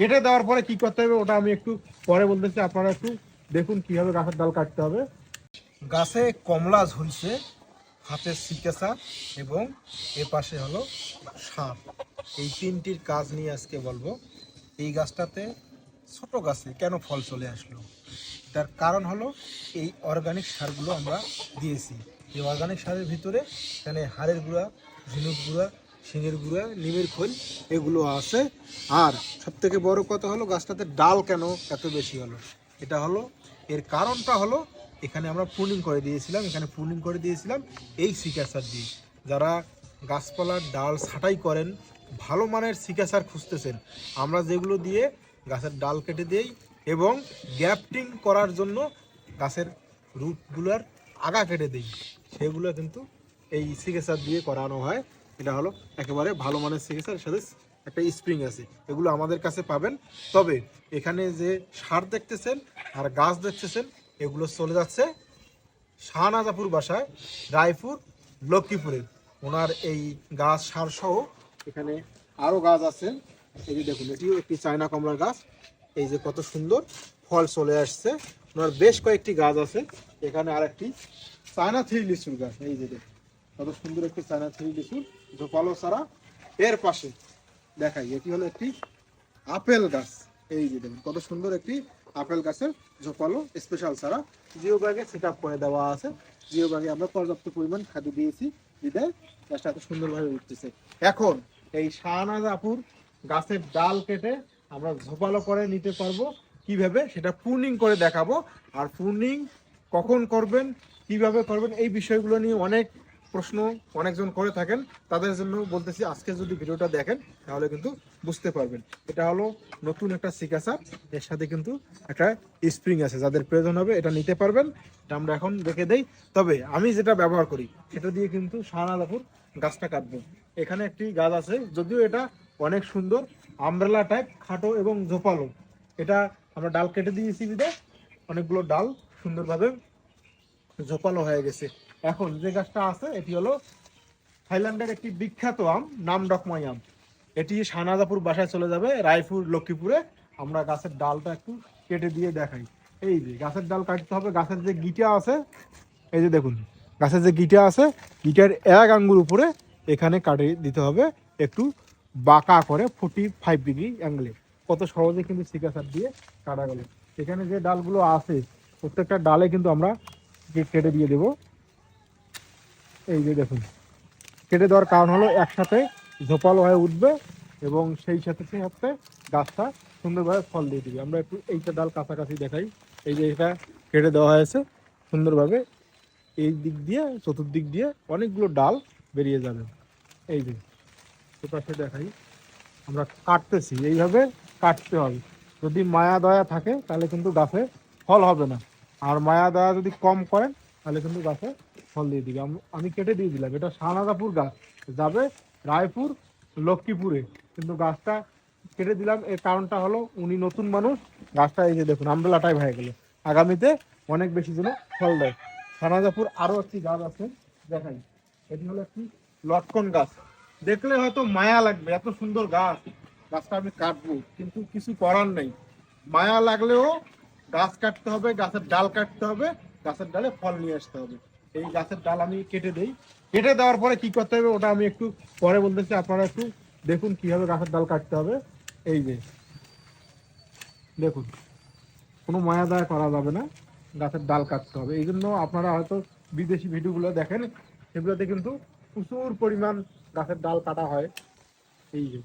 কেটে দেওয়ার পরে কি করতে হবে ওটা আমি একটু পরে বলতেছি। আপনারা একটু দেখুন কীভাবে গাছের ডাল কাটতে হবে। গাছে কমলা ঝুলছে হাতের সিকেসা এবং এ পাশে হলো সাপ এই তিনটির কাজ নিয়ে আজকে বলব। এই গাছটাতে ছোট গাছে কেন ফল চলে আসলো? তার কারণ হলো এই অর্গানিক সারগুলো আমরা দিয়েছি। এই অর্গানিক সারের ভিতরে এখানে হাড়ের গুঁড়া, ঝিনুক গুঁড়া শিঙের গুঁড়া, নিমের খোল, এগুলো আছে। আর সব থেকে বড় কথা হলো, গাছটাতে ডাল কেন এত বেশি হলো? এটা হলো, এর কারণটা হলো, এখানে আমরা প্রুনিং করে দিয়েছিলাম, এখানে প্রুনিং করে দিয়েছিলাম এই সিকাসার দিয়ে। যারা গাছপালার ডাল ছাঁটাই করেন, ভালো মানের সিকাসার খুঁজতেছেন, আমরা যেগুলো দিয়ে গাছের ডাল কেটে দেই এবং গ্যাপটিং করার জন্য গাছের রুটগুলোর আগা কেটে দিই, সেগুলো কিন্তু এই সিকেসার দিয়ে করানো হয়। এটা হলো একেবারে ভালো মানের সিকেসার সাথে একটা স্প্রিং আছে। এগুলো আমাদের কাছে পাবেন। তবে এখানে যে সার দেখতেছেন আর গাছ দেখতেছেন, এগুলো চলে যাচ্ছে শাহনাজাপুর বাসায়, রায়পুর লক্ষ্মীপুরের ওনার এই গাছ সার সহ এখানে আরও গাছ আছে। এই যে দেখুন, এটিও একটি চায়না কমলার গাছ। এই যে কত সুন্দর ফল চলে আসছে। ওনার বেশ কয়েকটি গাছ আছে। এখানে আর একটি চায়না থ্রি লিচুর গাছ। এই যে দেখুন। কত সুন্দর একটি চায়না থ্রি লিচুর ঝোপালো সারা। এর পাশে দেখাই, এটি হলো একটি আপেল গাছ। এই যে দেখুন, কত সুন্দর একটি আপেল গাছের ঝোপালো স্পেশাল সারা। জিও ব্যাগে সেট করে দেওয়া আছে। জিও ব্যাগে আমরা পর্যাপ্ত পরিমাণ খাদ্য দিয়েছি, দিতে গাছটা এত সুন্দরভাবে উঠতেছে। এখন এই শাহনাজাপুর গাছের ডাল কেটে আমরা ঝোপালো করে নিতে পারব। কীভাবে? সেটা প্রুনিং করে দেখাবো। আর প্রুনিং কখন করবেন, কীভাবে করবেন, এই বিষয়গুলো নিয়ে অনেক প্রশ্ন অনেকজন করে থাকেন, তাদের জন্য বলতেছি আজকে যদি ভিডিওটা দেখেন, তাহলে কিন্তু বুঝতে পারবেন। এটা হলো নতুন একটা সিকাসার এর সাথে কিন্তু একটা স্প্রিং আছে, যাদের প্রয়োজন হবে এটা নিতে পারবেন। এটা আমরা এখন রেখে দেই। তবে আমি যেটা ব্যবহার করি সেটা দিয়ে কিন্তু শাহনাজাপুর গাছটা কাটবো। এখানে একটি গাছ আছে, যদিও এটা অনেক সুন্দর আমব্রেলা টাইপ খাটো এবং ঝোপালো। এটা আমরা ডাল কেটে দিয়েছি বিদে, অনেকগুলো ডাল সুন্দরভাবে ঝোপালো হয়ে গেছে। এখন যে গাছটা আছে, এটি হলো থাইল্যান্ডের একটি বিখ্যাত আম, নাম ডকমাই আম। এটি সানাদাপুর বাসায় চলে যাবে, রায়পুর, লক্ষ্মীপুরে। আমরা গাছের ডালটা একটু কেটে দিয়ে দেখাই। এই যে গাছের ডাল কাটতে হবে, গাছের যে গিটা আছে, এই যে দেখুন, গাছের যে গিটা আছে, গিটার এক আঙ্গুর উপরে এখানে কাটে দিতে হবে, একটু বাঁকা করে ফোর্টি ফাইভ ডিগ্রি অ্যাঙ্গেলে কত সহজে কিন্তু সিকাসার দিয়ে কাটা গেল। এখানে যে ডালগুলো আছে, প্রত্যেকটা ডালে কিন্তু আমরা কেটে দিয়ে দেবো। এই যে দেখুন। কেটে দেওয়ার কারণ হলো একসাথে ঝোপালো হয়ে উঠবে এবং সেই সাথে সেই সাথে গাছটা সুন্দরভাবে ফল দিয়ে দিবে। আমরা একটু এইটা ডাল কাছাকাছি দেখাই। এই যে এটা কেটে দেওয়া হয়েছে। সুন্দরভাবে এই দিক দিয়ে, চতুর্দিক দিয়ে অনেকগুলো ডাল বেরিয়ে যাবে। এই যে এপাশে দেখাই। আমরা কাটতেছি। এইভাবে কাটতে হবে। যদি মায়া দয়া থাকে, তাহলে কিন্তু গাছে ফল হবে না। আর মায়া দয়া যদি কম করেন তাহলে কিন্তু গাছে ফল দিয়ে দিবে। আমি কেটে দিয়ে দিলাম। এটা শাহনাজাপুর গাছ। যাবে রায়পুর, লক্ষ্মীপুরে। কিন্তু গাছটা কেটে দিলাম। এর কারণটা হলো উনি নতুন মানুষ। গাছটা এই যে দেখুন আমবেলাটাই হয়ে গেল। আগামীতে অনেক বেশি যেন ফল দেয়। শাহনাজাপুর আরও একটি গাছ আছে, দেখাই। এটি হলো একটি লটকন গাছ। দেখলে হয়তো মায়া লাগবে, এত সুন্দর গাছ। গাছটা আমি কাটবো, কিন্তু কিছু করার নেই। মায়া লাগলেও গাছ কাটতে হবে, গাছের ডাল কাটতে হবে। গাছের ডালে ফল নিয়ে আসতে হবে। এই গাছের ডাল আমি কেটে দেই। কেটে দেওয়ার পরে কি করতে হবে ওটা আমি একটু পরে বলতেছি, আপনারা একটু দেখুন কীভাবে গাছের ডাল কাটতে হবে। এই যে, দেখুন, কোনো মায়া দায় করা যাবে না, গাছের ডাল কাটতে হবে। এই জন্য আপনারা হয়তো বিদেশি ভিডিওগুলো দেখেন, সেগুলোতে কিন্তু প্রচুর পরিমাণ গাছের ডাল কাটা হয়। এই যে,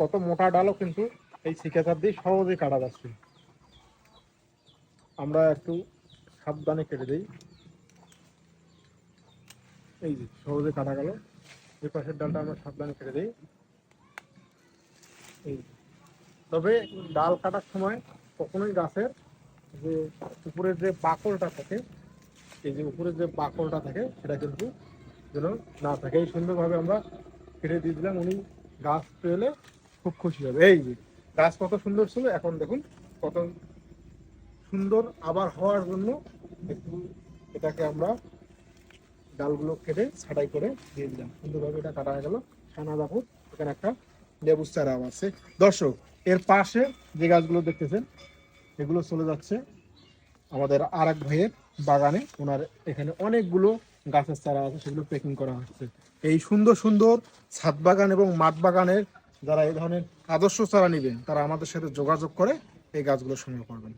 কত মোটা ডালও কিন্তু এই শিকাচার দিয়ে সহজে কাটা যাচ্ছে। আমরা একটু সাবধানে কেটে দিই। এই যে, সহজে কাটা গেল। এই পাশের ডালটা আমরা সাবধানে কেটে দিই। এই তবে ডাল কাটার সময় কখনোই গাছের যে উপরের যে বাকলটা থাকে, এই যে উপরের যে বাকলটা থাকে, সেটা কিন্তু যেন না থাকে। এই সুন্দরভাবে আমরা কেটে দিয়ে দিলাম। উনি গাছ পেলে খুব খুশি হবে। এই যে, গাছ কত সুন্দর ছিল, এখন দেখুন কত সুন্দর আবার হওয়ার জন্য একটু এটাকে আমরা ডালগুলো কেটে ছাটাই করে দিয়ে দিলাম। সুন্দরভাবে এটা কাটা হয়ে গেল। সানা দাপুর এখানে একটা লেবুর চারাও আছে। দর্শক, এর পাশে যে গাছগুলো দেখতেছেন, এগুলো চলে যাচ্ছে আমাদের আর এক ভাইয়ের বাগানে। ওনার এখানে অনেকগুলো গাছের চারা আছে, সেগুলো প্যাকিং করা হচ্ছে। এই সুন্দর সুন্দর ছাদ বাগান এবং মাঠ বাগানের যারা এই ধরনের আদর্শ চারা নেবেন, তারা আমাদের সাথে যোগাযোগ করে এই গাছগুলো সংগ্রহ করবেন।